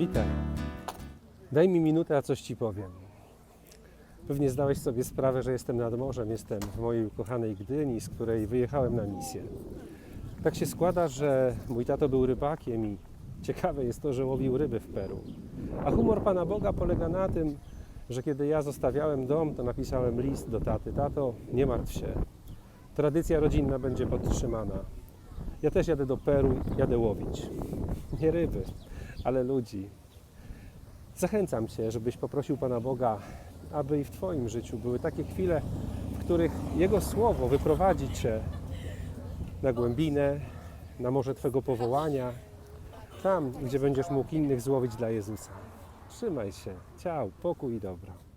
Witaj. Daj mi minutę, a coś Ci powiem. Pewnie zdałeś sobie sprawę, że jestem nad morzem, jestem w mojej ukochanej Gdyni, z której wyjechałem na misję. Tak się składa, że mój tato był rybakiem i ciekawe jest to, że łowił ryby w Peru. A humor Pana Boga polega na tym, że kiedy ja zostawiałem dom, to napisałem list do taty. Tato, nie martw się. Tradycja rodzinna będzie podtrzymana. Ja też jadę do Peru, jadę łowić. Nie ryby, ale ludzi. Zachęcam Cię, żebyś poprosił Pana Boga, aby i w Twoim życiu były takie chwile, w których Jego Słowo wyprowadzi Cię na głębinę, na morze Twego powołania, tam, gdzie będziesz mógł innych złowić dla Jezusa. Trzymaj się. Ciao, pokój i dobro.